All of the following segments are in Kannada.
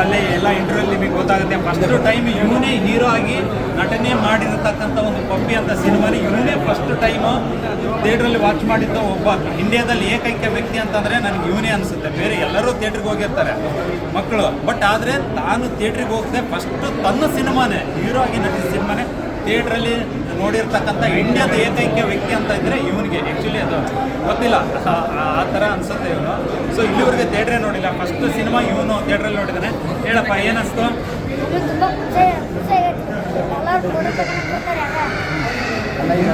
ಅಲ್ಲೇ ಎಲ್ಲ ಇಂಟರ್ವ್ಯೂ ನಿಮಗೆ ಗೊತ್ತಾಗುತ್ತೆ. ಫಸ್ಟ್ ಟೈಮ್ ಇವನೇ ಹೀರೋ ಆಗಿ ನಟನೆ ಮಾಡಿರತಕ್ಕಂಥ ಒಂದು ಪಪ್ಪಿ ಅಂತ ಸಿನಿಮಾನ ಇವನೇ ಫಸ್ಟ್ ಟೈಮ್ ಥಿಯೇಟ್ರಲ್ಲಿ ವಾಚ್ ಮಾಡಿದ್ದ ಒಬ್ಬ ಇಂಡಿಯಾದಲ್ಲಿ ಏಕೈಕ ವ್ಯಕ್ತಿ ಅಂತಂದರೆ ನನಗೆ ಇವನೇ ಅನಿಸುತ್ತೆ. ಬೇರೆ ಎಲ್ಲರೂ ಥಿಯೇಟ್ರಿಗೆ ಹೋಗಿರ್ತಾರೆ ಮಕ್ಕಳು. ಬಟ್ ಆದರೆ ತಾನು ಥಿಯೇಟ್ರಿಗೆ ಹೋಗದೆ ಫಸ್ಟ್ ತನ್ನ ಸಿನಿಮಾನೇ ಹೀರೋ ಆಗಿ ನಟಿಸಿದ ಸಿನಿಮಾನೇ ಥಿಯೇಟ್ರಲ್ಲಿ ನೋಡಿರ್ತಕ್ಕಂಥ ಇಂಡಿಯಾದ ಏಕೈಕ ವ್ಯಕ್ತಿ ಅಂತ ಇದ್ದರೆ ಇವನಿಗೆ ಆ್ಯಕ್ಚುಲಿ ಅದು ಗೊತ್ತಿಲ್ಲ. ಆ ಥರ ಅನಿಸುತ್ತೆ ಇವನು. ಸೊ ಇಲ್ಲಿವರೆಗೆ ಥಿಯೇಟ್ರೇ ನೋಡಿಲ್ಲ. ಫಸ್ಟ್ ಸಿನಿಮಾ ಇವನು ಥಿಯೇಟ್ರಲ್ಲಿ ನೋಡಿದ್ದಾನೆ ಹೇಳಪ್ಪ ಏನಿಸ್ತು? ಅಲ್ಲ. ಈಗ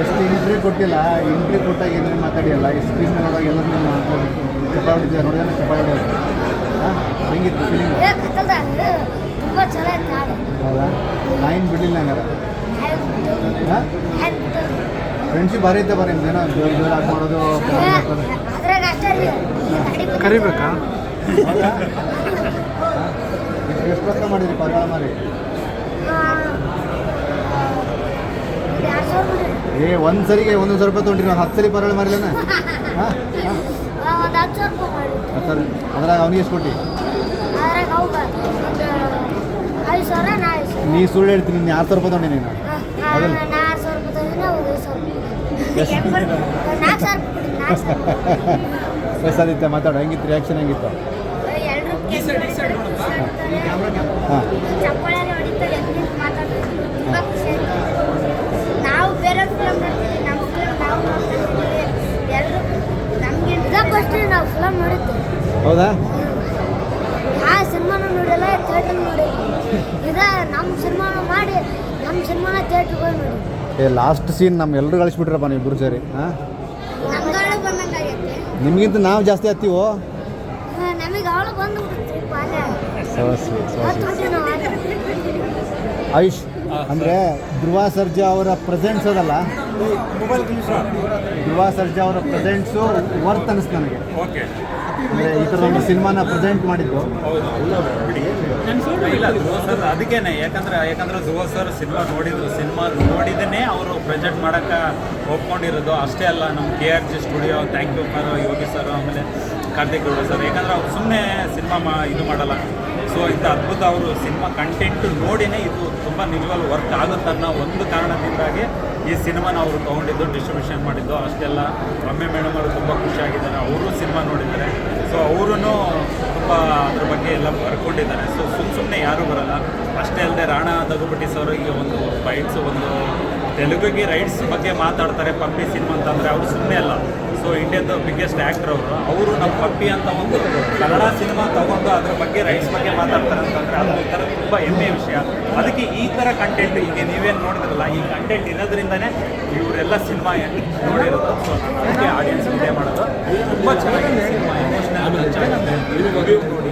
ಎಷ್ಟು ಇಂಟ್ರಿ ಕೊಟ್ಟಿಲ್ಲ. ಇಂಟ್ರಿ ಕೊಟ್ಟಾಗ ಏನೇನು ಮಾತಾಡಿಯಲ್ಲ? ಈ ಸ್ಕ್ರೀನ್ ನೋಡಿದಾಗ ಎಲ್ಲ ನಿಮ್ಮ ಕಪಾಡಿದ್ದೆ ಹೊಡಿಯೋದು ಹಾಂ? ಹೆಂಗಿತ್ತು ಫೀಲಿಂಗ್ ಹೌದಾ? ನಾಯಿನ್ ಬಿಡಲಿಲ್ಲ ಹಂಗಾರೆ. ಹಾಂ? ಫ್ರೆಂಡ್ಶಿಪ್ ಭಾರಿ ಐತೆ ಬರೀ ಏನೋ ಜೋರು ಜೋರು ಆಗಿ ಮಾಡೋದು ಕರಿಬೇಕಾ? ಎಷ್ಟು ಮಾಡಿ ಏ, ಒಂದು ಸರಿಗೆ ಒಂದೊಂದು ಸಾವಿರ ರೂಪಾಯಿ ಹತ್ತು ಸರಿ ಪರಳ ಮಾಡಿಲ್ಲನ ಅದ್ರಾಗ ಅವನಿಗೆ ಎಷ್ಟು ಕೊಟ್ಟಿ? ನಾ ಸುಳ್ಳು ಹೇಳ್ತೀನಿ, ನೀನು ಆರು ಸಾವಿರ ರೂಪಾಯಿ ತೊಗೊಂಡಿ ನೀನು? ನಾ ಮಾತಾಡೋ ಹೆಂಗಿತ್ತು ರಿಯಾಕ್ಷನ್ ಹೆಂಗಿತ್ತು? ಹಾಂ. ನಾವು ಬೇರೆ ಫಿಲಮ್ ನೋಡ್ತೀವಿ ನಮ್ಮ ಫಿಲಮ್ ನಾವು ನೋಡ್ತಿರ್ತೀವಿ ಎಲ್ಲರೂ ನಮಗೆ ಫಸ್ಟ್ ನಾವು ಫಿಲಮ್ ನೋಡಿದ್ವಿ ಹೌದಾ? ಆ ಸಿನಿಮಾನ ನೋಡಲ್ಲ ಥಿಯೇಟರ್ ನೋಡಿದ್ವಿ ಇದ ನಮ್ಮ ಸಿನಿಮಾನ ಮಾಡಿ ನಮ್ಮ ಸಿನಿಮಾನ ಥಿಯೇಟರ್ ಹೋಗಿ ನೋಡಿ. ಏ ಲಾಸ್ಟ್ ಸೀನ್ ನಮ್ಮ ಎಲ್ಲರೂ ಕಳಿಸ್ಬಿಟ್ರಪ್ಪ ನೀವು ಇಬ್ಬರು ಸೇರಿ ಹಾಂ? ನಿಮಗಿಂತ ನಾವು ಜಾಸ್ತಿ ಹತ್ತೀವೋ? ನಮಗೆ ಅವಳು ಬಂದು ಆಯುಷ್ ಅಂದರೆ ಧ್ರುವ ಸರ್ಜಾ ಅವರ ಪ್ರೆಸೆಂಟ್ಸ್ ಅದಲ್ಲ? ಧ್ರುವ ಸರ್ಜಾ ಅವರ ಪ್ರೆಸೆಂಟ್ಸು ವರ್ತ್ ಅನಿಸ್ತು ನನಗೆ. ಓಕೆ ಅಂದರೆ ಈ ಥರ ಒಂದು ಸಿನಿಮಾನ ಪ್ರೆಸೆಂಟ್ ಮಾಡಿದ್ದು. ಇಲ್ಲ, ಧ್ರುವ ಸರ್ ಅದಕ್ಕೇನೆ. ಯಾಕಂದ್ರೆ ಯಾಕಂದ್ರೆ ಧ್ರುವ ಸರ್ ಸಿನಿಮಾ ನೋಡಿದ್ರು, ಸಿನಿಮಾ ನೋಡಿದನೇ ಅವರು ಪ್ರೆಸೆಂಟ್ ಮಾಡೋಕ್ಕೆ ಒಪ್ಕೊಂಡಿರೋದು. ಅಷ್ಟೇ ಅಲ್ಲ, ನಮ್ಮ K R G studio thank you for Yogi sir ಆಮೇಲೆ ಕಾರ್ತಿಕ್ ಗೌಡ ಸರ್ ಯಾಕಂದ್ರೆ ಅವ್ರು ಸುಮ್ಮನೆ ಸಿನಿಮಾ ಮಾ ಇದು ಮಾಡಲ್ಲ. ಸೊ ಇಂಥ ಅದ್ಭುತ ಅವರು ಸಿನಿಮಾ ಕಂಟೆಂಟ್ ನೋಡಿನೇ ಇದು ತುಂಬ ನಿಜವಾಗ್ಲೂ ವರ್ಕ್ ಆಗುತ್ತೆ ಅನ್ನೋ ಒಂದು ಕಾರಣದಿಂದಾಗಿ ಈ ಸಿನಿಮಾನ ಅವರು ತೊಗೊಂಡಿದ್ದು ಡಿಸ್ಟ್ರಿಬ್ಯೂಷನ್ ಮಾಡಿದ್ದು. ಅಷ್ಟೆಲ್ಲ ರಮ್ಯ ಮೇಡಮ್ ಅವರು ತುಂಬ ಖುಷಿಯಾಗಿದ್ದಾರೆ. ಅವರು ಸಿನಿಮಾ ನೋಡಿದ್ದಾರೆ. ಸೊ ಅವರು ತುಂಬ ಅದ್ರ ಬಗ್ಗೆ ಎಲ್ಲ ಬರ್ಕೊಂಡಿದ್ದಾರೆ. ಸೊ ಸುಮ್ಮ ಸುಮ್ಮನೆ ಯಾರೂ ಬರಲ್ಲ. ಅಷ್ಟೇ ಅಲ್ಲದೆ ರಾಣಾ ದಗುಪಟ್ಟಿ ಸರ್ ಒಂದು ಫೈಟ್ಸ್ ಒಂದು ತೆಲುಗಿಗೆ ರೈಟ್ಸ್ ಬಗ್ಗೆ ಮಾತಾಡ್ತಾರೆ ಪಪ್ಪಿ ಸಿನಿಮಾ ಅಂತಂದರೆ ಅವರು ಸುಮ್ಮನೆ ಅಲ್ಲ. ಸೊ ಇಂಡಿಯಾದ ಬಿಗ್ಗೆಸ್ಟ್ ಆ್ಯಕ್ಟರ್ ಅವರು. ಅವರು ನಮ್ಮ ಪಪ್ಪಿ ಅಂತ ಒಂದು ಕನ್ನಡ ಸಿನಿಮಾ ತಗೊಂಡು ಅದ್ರ ಬಗ್ಗೆ ರೈಟ್ಸ್ ಬಗ್ಗೆ ಮಾತಾಡ್ತಾರೆ ಅಂತಂದರೆ ಅದು ಒಂಥರ ತುಂಬ ಹೆಮ್ಮೆಯ ವಿಷಯ. ಅದಕ್ಕೆ ಈ ಥರ ಕಂಟೆಂಟ್ ಈಗ ನೀವೇನು ನೋಡಿದ್ರಲ್ಲ ಈ ಕಂಟೆಂಟ್ ಇರೋದ್ರಿಂದನೇ ಇವರೆಲ್ಲ ಸಿನಿಮಾ ನೋಡಿರೋದು. ಸೊ ಅದಕ್ಕೆ ಆಡಿಯನ್ಸ್ ಇದೇ ಮಾಡೋದು. ತುಂಬ ಚೆನ್ನಾಗಿದೆ ಸಿನಿಮಾ ಎಮೋಷನಲ್ ಚೆನ್ನಾಗಿದೆ. ನೋಡಿ.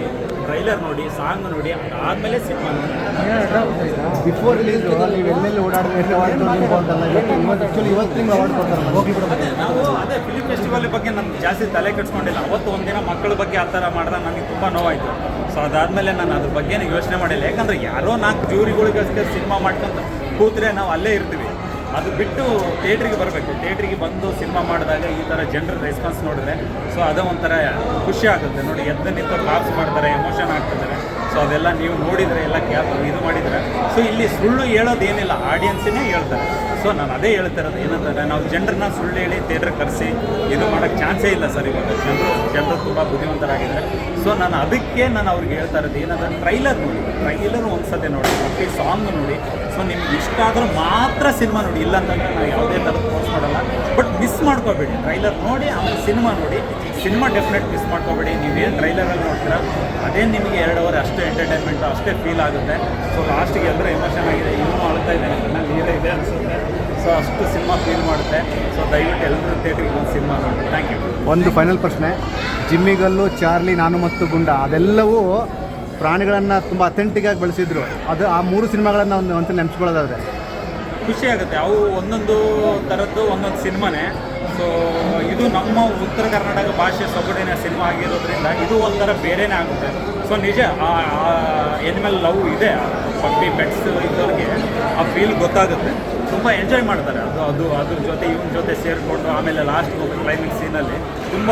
ಟ್ರೈಲರ್ ನೋಡಿ ಸಾಂಗ್ ನೋಡಿ ಅದಾದ್ಮೇಲೆ ಸಿನಿಮಾ ನೋಡಿ ಬಿಫೋರ್ ರಿಲೀಸ್ ನೀವು ಎಲ್ಲೆಲ್ಲಿ ಓಡಾಡಿದ್ರೆ ಎಷ್ಟು ಅವಾರ್ಡ್ ನೀವು ಅಂತಲ್ಲ ಇವತ್ತು ಇವತ್ತು ಆ್ಯಕ್ಚುಲಿ ಇವತ್ತು ನಿಮ್ಗೆ ಅವಾರ್ಡ್ ಕೊಡ್ತಾರಲ್ಲ ಹೋಗಿ ಅದೇ ನಾವು ಅದೇ ಫಿಲ್ಮ್ ಫೆಸ್ಟಿವಲ್ ಬಗ್ಗೆ ನಮ್ಗೆ ಜಾಸ್ತಿ ತಲೆ ಕೆಡ್ಸ್ಕೊಂಡಿಲ್ಲ. ಅವತ್ತು ಒಂದಿನ ಮಕ್ಕಳ ಬಗ್ಗೆ ಆ ಥರ ಮಾಡಿದಾಗ ನನಗೆ ತುಂಬ ನೋವಾಯಿತು. ಸೊ ಅದಾದಮೇಲೆ ನಾನು ಅದ್ರ ಬಗ್ಗೆ ಯೋಚನೆ ಮಾಡಿಲ್ಲ. ಯಾಕಂದ್ರೆ ಯಾರೋ ನಾಲ್ಕು ಜೂರಿಗಳಿಗೋಸ್ಕರ ಸಿನಿಮಾ ಮಾಡ್ಕೊಂತ ಕೂತ್ರೆ ನಾವು ಅಲ್ಲೇ ಇರ್ತೀವಿ. ಅದು ಬಿಟ್ಟು ಥಿಯೇಟ್ರಿಗೆ ಬರಬೇಕು. ಥಿಯೇಟ್ರಿಗೆ ಬಂದು ಸಿನಿಮಾ ಮಾಡಿದಾಗ ಈ ಥರ ಜನರ ರೆಸ್ಪಾನ್ಸ್ ನೋಡಿದ್ರೆ ಸೊ ಅದು ಒಂಥರ ಖುಷಿ ಆಗುತ್ತೆ. ನೋಡಿ ಎದ್ದು ನಿಂತು ಕ್ಲಾಪ್ಸ್ ಮಾಡ್ತಾರೆ ಎಮೋಷನ್ ಆಗ್ತಿದ್ದಾರೆ. ಸೊ ಅದೆಲ್ಲ ನೀವು ನೋಡಿದರೆ, ಎಲ್ಲ ಕ್ಯಾಪ್ ಇದು ಮಾಡಿದರೆ. ಸೊ ಇಲ್ಲಿ ಸುಳ್ಳು ಹೇಳೋದು ಏನಿಲ್ಲ ಆಡಿಯನ್ಸಿನೇ ಹೇಳ್ತಾರೆ. ಸೊ ನಾನು ಅದೇ ಹೇಳ್ತಿರೋದು ಏನಂತಂದರೆ, ನಾವು ಜನರನ್ನ ಸುಳ್ಳು ಹೇಳಿ ಥಿಯೇಟ್ರ್ ಕರೆಸಿ ಇದು ಮಾಡೋಕ್ಕೆ ಚಾನ್ಸೇ ಇಲ್ಲ ಸರ್ ಇವಾಗ. ಜನರು ಜನರು ತುಂಬ ಬುದ್ಧಿವಂತರಾಗಿದ್ದಾರೆ. ಸೊ ನಾನು ಅದಕ್ಕೆ ನಾನು ಅವ್ರಿಗೆ ಹೇಳ್ತಾ ಇರೋದು ಏನಂದ್ರೆ ಟ್ರೈಲರ್ ನೋಡಿ. ಟ್ರೈಲರ್ ಒಂದ್ಸತಿ ನೋಡಿ. ಮತ್ತೆ ಸಾಂಗ್ ನೋಡಿ. ಸೊ ನಿಮ್ಗೆ ಇಷ್ಟ ಆದರೂ ಮಾತ್ರ ಸಿನಿಮಾ ನೋಡಿ. ಇಲ್ಲ ಅಂತಂದರೆ ನಾವು ಯಾವುದೇ ಥರದ ಮಿಸ್ ಮಾಡ್ಕೋಬೇಡಿ. ಟ್ರೈಲರ್ ನೋಡಿ, ಆಮೇಲೆ ಸಿನಿಮಾ ನೋಡಿ. ಸಿನಿಮಾ ಡೆಫಿನೆಟ್ ಮಿಸ್ ಮಾಡ್ಕೋಬೇಡಿ. ನೀವೇನು ಟ್ರೈಲರಲ್ಲಿ ನೋಡ್ತೀರಾ, ಅದೇ ನಿಮಗೆ ಎರಡು ಅವರ್ ಅಷ್ಟೇ ಎಂಟರ್ಟೈನ್ಮೆಂಟು ಅಷ್ಟೇ ಫೀಲ್ ಆಗುತ್ತೆ. ಸೊ ಲಾಸ್ಟಿಗೆ ಎಲ್ಲರೂ ಎಮೋಷನ್ ಆಗಿದೆ. ಇನ್ನೂ ಅಳ್ತಾ ಇದೆ ನೀರೇ ಇದೆ ಅನಿಸುತ್ತೆ. ಸೊ ಅಷ್ಟು ಸಿನಿಮಾ ಫೀಲ್ ಮಾಡುತ್ತೆ. ಸೊ ದಯವಿಟ್ಟು ಎಲ್ಲರೂ ಥಿಯೇಟ್ರಿಗೆ ಒಂದು ಸಿನಿಮಾ ನೋಡಿ. ಥ್ಯಾಂಕ್ ಯು ಒಂದು ಫೈನಲ್ ಪ್ರಶ್ನೆ. ಜಿಮ್ಮಿಗಲ್ಲು ಚಾರ್ಲಿ ನಾನು ಮತ್ತು ಗುಂಡ, ಅದೆಲ್ಲವೂ ಪ್ರಾಣಿಗಳನ್ನು ತುಂಬ ಅಥೆಂಟಿಕ್ ಆಗಿ ಬೆಳೆಸಿದ್ರು. ಅದು ಆ ಮೂರು ಸಿನಿಮಾಗಳನ್ನು ಒಂದು ಅಂತ ನೆನೆಸ್ಕೊಳ್ಳೋದಾದ್ರೆ ಖುಷಿ ಆಗುತ್ತೆ. ಅವು ಒಂದೊಂದು ಥರದ್ದು, ಒಂದೊಂದು ಸಿನಿಮಾನೇ. ಸೊ ಇದು ನಮ್ಮ ಉತ್ತರ ಕರ್ನಾಟಕ ಭಾಷೆ ಸೊಗಡಿನ ಸಿನಿಮಾ ಆಗಿರೋದ್ರಿಂದ ಇದು ಒಂಥರ ಬೇರೆನೇ ಆಗುತ್ತೆ. ಸೊ ನಿಜ, ಆ ಎನಿಮಲ್ ಲವ್ ಇದೆ. ಪಪ್ಪಿ ಪೆಟ್ಸ್ ಇದ್ದವ್ರಿಗೆ ಆ ಫೀಲ್ ಗೊತ್ತಾಗುತ್ತೆ. ತುಂಬ ಎಂಜಾಯ್ ಮಾಡ್ತಾರೆ. ಅದು ಅದು, ಅದ್ರ ಜೊತೆ ಇವನ ಜೊತೆ ಸೇರಿಕೊಂಡು ಆಮೇಲೆ ಲಾಸ್ಟ್ ಕ್ಲೈಮಿಂಗ್ ಸೀನಲ್ಲಿ ತುಂಬ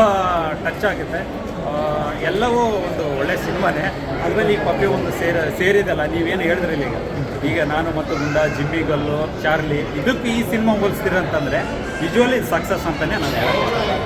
ಟಚ್ ಆಗುತ್ತೆ. ಎಲ್ಲವೂ ಒಂದು ಒಳ್ಳೆ ಸಿನಿಮಾನೇ. ಅದರಲ್ಲಿ ಈ ಪಪ್ಪಿ ಒಂದು ಸೇರ, ಸೇರಿದಲ್ಲ, ನೀವೇನು ಹೇಳಿದ್ರಿ ಈಗ ಈಗ ನಾನು ಮತ್ತು ಗುಂಡ ಜಿಮ್ಮಿ, ಗಲ್ಲು, ಚಾರ್ಲಿ, ಇದಕ್ಕೆ ಈ ಸಿನಿಮಾ ಹೋಲಿಸ್ತೀರಂತಂದರೆ ವಿಜುವಲಿ ಸಕ್ಸಸ್ ಅಂತಲೇ ನಾನು ಹೇಳ್ತೀನಿ.